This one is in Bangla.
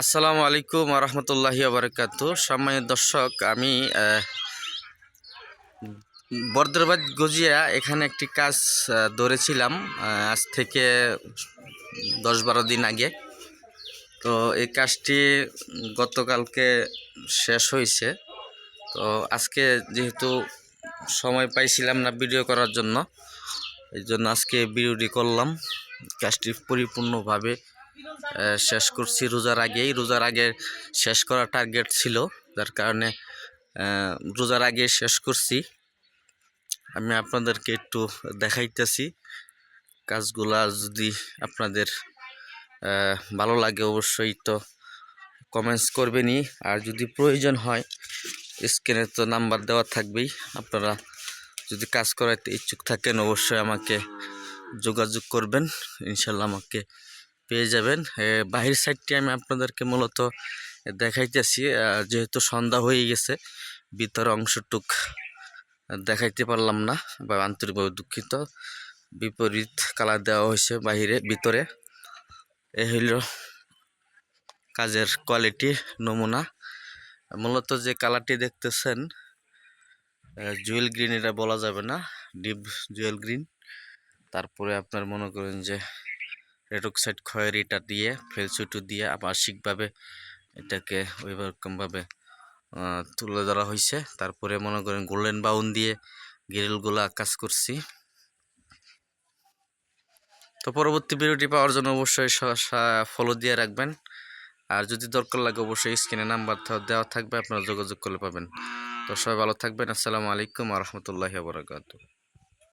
আসসালামু আলাইকুম রহমতুল্লাহি আবরকাত সম্মানিত দর্শক, আমি বর্দরবাদ গজিয়া এখানে একটি কাজ ধরেছিলাম আজ থেকে দশ বারো দিন আগে। তো এই কাজটি গতকালকে শেষ হয়েছে। তো আজকে যেহেতু সময় পাইছিলাম না ভিডিও করার জন্য, এই জন্য আজকে ভিডিওটি করলাম। কাজটি পরিপূর্ণভাবে শেষ করছি রোজার আগেই। রোজার আগে শেষ করার টার্গেট ছিল, যার কারণে রোজার আগে শেষ করছি। আমি আপনাদেরকে একটু দেখাইতেছি। কাজগুলা যদি আপনাদের ভালো লাগে অবশ্যই তো কমেন্টস করবেনই। আর যদি প্রয়োজন হয় স্ক্রিনে তো নাম্বার দেওয়া থাকবেই। আপনারা যদি কাজ করাতে ইচ্ছুক থাকেন, অবশ্যই আমাকে যোগাযোগ করবেন। ইনশাল্লাহ আমাকে পেয়ে যাবেন। বাহির সাইডটি আমি আপনাদেরকে মূলত দেখাইতেছি। যেহেতু সন্ধ্যা হয়ে গেছে, ভিতর অংশটুক দেখাইতে পারলাম না, বা আন্তরিকভাবে দুঃখিত। বিপরীত কালার দেওয়া হয়েছে বাহিরে, ভিতরে। এ হইল কাজের কোয়ালিটি, নমুনা। মূলত যে কালারটি দেখতেছেন জুয়েল গ্রিন এটা বলা যাবে না, ডিপ জুয়েল গ্রিন। তারপরে আপনার মনে করেন যে রেড অক্সাইড খয়েরিটা দিয়ে, ফেলসুটু দিয়ে আবাসিকভাবে এটাকে ওইরকমভাবে তুলে ধরা হয়েছে তারপরে মনে করেন গোল্ডেন বাউন দিয়ে গ্রিলগুলা কাজ করছি। তো পরবর্তী ভিডিওটি পাওয়ার জন্য অবশ্যই ফলো দিয়ে রাখবেন। আর যদি দরকার লাগে অবশ্যই স্ক্রিনে নাম্বার দেওয়া থাকবে, আপনারা যোগাযোগ করলে পাবেন। তো সবাই ভালো থাকবেন। আসসালামু আলাইকুম রহমতুল্লাহি বারাকাতুহ।